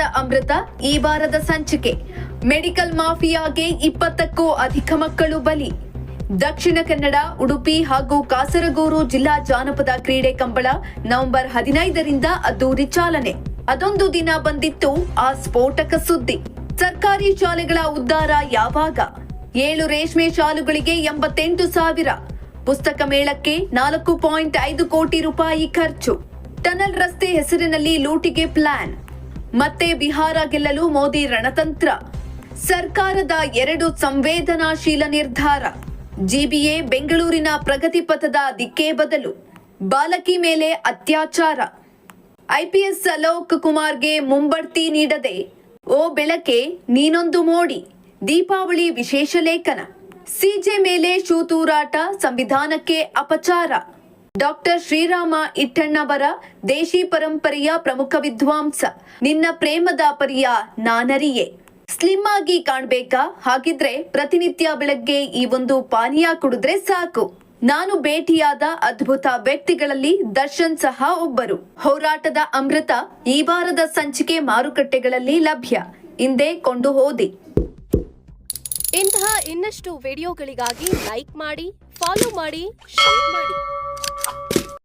ಅಮೃತ ಈ ವಾರದ ಸಂಚಿಕೆ. ಮೆಡಿಕಲ್ ಮಾಫಿಯಾಗೆ ಇಪ್ಪತ್ತಕ್ಕೂ ಅಧಿಕ ಮಕ್ಕಳು ಬಲಿ. ದಕ್ಷಿಣ ಕನ್ನಡ, ಉಡುಪಿ ಹಾಗೂ ಕಾಸರಗೋಡು ಜಿಲ್ಲಾ ಜಾನಪದ ಕ್ರೀಡೆ ಕಂಬಳ ನವೆಂಬರ್ ಹದಿನೈದರಿಂದ ಅದ್ದೂರಿ ಚಾಲನೆ. ಅದೊಂದು ದಿನ ಬಂದಿತ್ತು ಆ ಸ್ಫೋಟಕ ಸುದ್ದಿ. ಸರ್ಕಾರಿ ಶಾಲೆಗಳ ಉದ್ಧಾರ ಯಾವಾಗ? ಏಳು ರೇಷ್ಮೆ ಶಾಲುಗಳಿಗೆ ಎಂಬತ್ತೆಂಟು ಸಾವಿರ. ಪುಸ್ತಕ ಮೇಳಕ್ಕೆ ನಾಲ್ಕು ಪಾಯಿಂಟ್ ಐದು ಕೋಟಿ ರೂಪಾಯಿ ಖರ್ಚು. ಟನಲ್ ರಸ್ತೆ ಹೆಸರಿನಲ್ಲಿ ಲೂಟಿಗೆ ಪ್ಲಾನ್. ಮತ್ತೆ ಬಿಹಾರ ಗೆಲ್ಲಲು ಮೋದಿ ರಣತಂತ್ರ. ಸರ್ಕಾರದ ಎರಡು ಸಂವೇದನಾಶೀಲ ನಿರ್ಧಾರ. ಜಿಬಿಎ ಬೆಂಗಳೂರಿನ ಪ್ರಗತಿಪಥದ ದಿಕ್ಕೇ ಬದಲು. ಬಾಲಕಿ ಮೇಲೆ ಅತ್ಯಾಚಾರ. ಐಪಿಎಸ್ ಅಲೋಕ್ ಕುಮಾರ್ಗೆ ಮುಂಬಡ್ತಿ ನೀಡದೆ, ಓ ಬೆಳಕೆ ನೀನೊಂದು ಮೋಡಿ, ದೀಪಾವಳಿ ವಿಶೇಷ ಲೇಖನ. ಸಿಜೆ ಮೇಲೆ ಶೂತೂರಾಟ ಸಂವಿಧಾನಕ್ಕೆ ಅಪಚಾರ. ಡಾಕ್ಟರ್ ಶ್ರೀರಾಮ ಇಟ್ಟಣ್ಣವರ ದೇಶಿ ಪರಂಪರೆಯ ಪ್ರಮುಖ ವಿದ್ವಾಂಸ. ನಿನ್ನ ಪ್ರೇಮದ ಪರಿಯ ನಾನರಿಯೇ. ಸ್ಲಿಮ್ ಆಗಿ ಕಾಣ್ಬೇಕಾ? ಹಾಗಿದ್ರೆ ಪ್ರತಿನಿತ್ಯ ಬೆಳಗ್ಗೆ ಈ ಒಂದು ಪಾನೀಯ ಕುಡಿದ್ರೆ ಸಾಕು. ನಾನು ಭೇಟಿಯಾದ ಅದ್ಭುತ ವ್ಯಕ್ತಿಗಳಲ್ಲಿ ದರ್ಶನ್ ಸಹ ಒಬ್ಬರು. ಹೋರಾಟದ ಅಮೃತ ಈ ವಾರದ ಸಂಚಿಕೆ ಮಾರುಕಟ್ಟೆಗಳಲ್ಲಿ ಲಭ್ಯ. ಹಿಂದೆ ಕೊಂಡು ಹೋದಿ ಇಂತಹ ಇನ್ನಷ್ಟು ವಿಡಿಯೋಗಳಿಗಾಗಿ ಲೈಕ್ ಮಾಡಿ, ಫಾಲೋ ಮಾಡಿ, ಶೇರ್ ಮಾಡಿ.